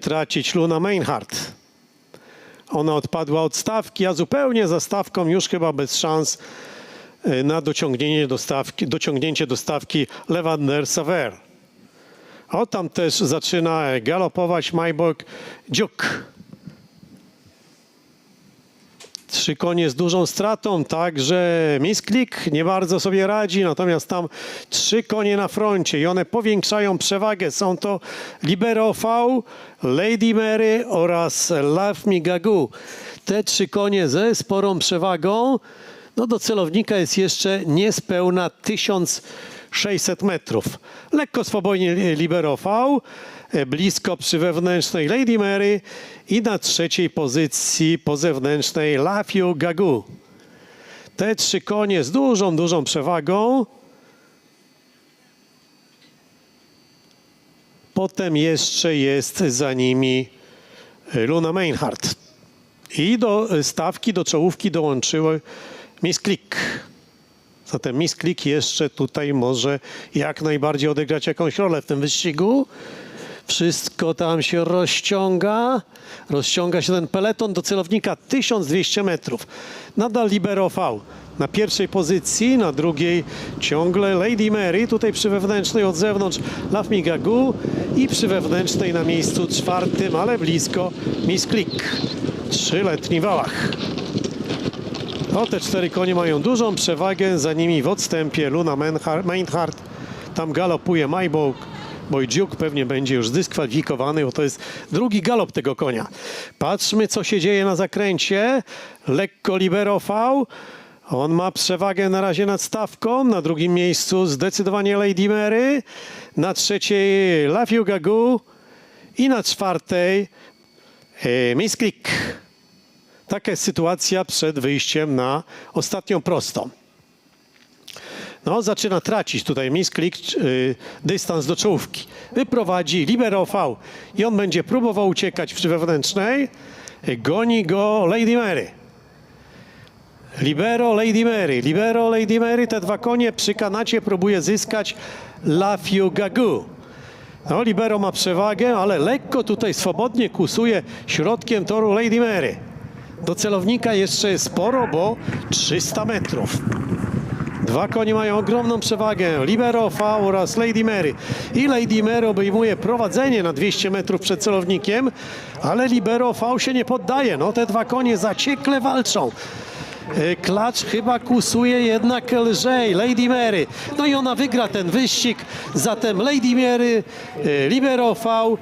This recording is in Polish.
tracić Luna Meinhardt. Ona odpadła od stawki, a zupełnie za stawką już chyba bez szans e, na dociągnięcie do stawki, dociągnięcie do stawki Levander Saver. O, tam też zaczyna galopować Majborg Dziuk. Trzy konie z dużą stratą, także Misklik nie bardzo sobie radzi, natomiast tam trzy konie na froncie i one powiększają przewagę. Są to Libero V, Lady Mary oraz Love Me Gagu. Te trzy konie ze sporą przewagą. No do celownika jest jeszcze niespełna 1600 metrów. Lekko swobodnie Libero V, e, blisko przy wewnętrznej Lady Mary i na trzeciej pozycji po zewnętrznej Lafiu Gagu. Te trzy konie z dużą, dużą przewagą. Potem jeszcze jest za nimi e, Luna Meinhardt. I do stawki, do czołówki dołączyły Miss Click. Zatem Miss Click jeszcze tutaj może jak najbardziej odegrać jakąś rolę w tym wyścigu. Wszystko tam się rozciąga. Rozciąga się ten peleton do celownika 1200 metrów. Nadal Libero V na pierwszej pozycji, na drugiej ciągle Lady Mary, tutaj przy wewnętrznej od zewnątrz Love Me Gagu i przy wewnętrznej na miejscu czwartym, ale blisko Miss Click. Trzyletni Wałach. No, te cztery konie mają dużą przewagę, za nimi w odstępie Luna Meinhardt, tam galopuje Majbołk, Bojdziuk pewnie będzie już zdyskwalifikowany, bo to jest drugi galop tego konia. Patrzmy, co się dzieje na zakręcie. Lekko Libero V, on ma przewagę na razie nad stawką, na drugim miejscu zdecydowanie Lady Mary, na trzeciej Lafiu Gagu i na czwartej e, Miss Click. Taka jest sytuacja przed wyjściem na ostatnią prostą. No, zaczyna tracić tutaj misklik y, dystans do czołówki. Wyprowadzi Libero V i on będzie próbował uciekać przy wewnętrznej. Goni go Lady Mary. Libero, Lady Mary. Libero, Lady Mary. Te dwa konie przy kanacie próbuje zyskać Lafiu Gagu. No, Libero ma przewagę, ale lekko tutaj swobodnie kusuje środkiem toru Lady Mary. Do celownika jeszcze jest sporo, bo 300 metrów. Dwa konie mają ogromną przewagę. Libero V oraz Lady Mary. I Lady Mary obejmuje prowadzenie na 200 metrów przed celownikiem, ale Libero V się nie poddaje. No te dwa konie zaciekle walczą. E, Klacz chyba kusuje jednak lżej. Lady Mary. No i ona wygra ten wyścig. Zatem Lady Mary, e, Libero V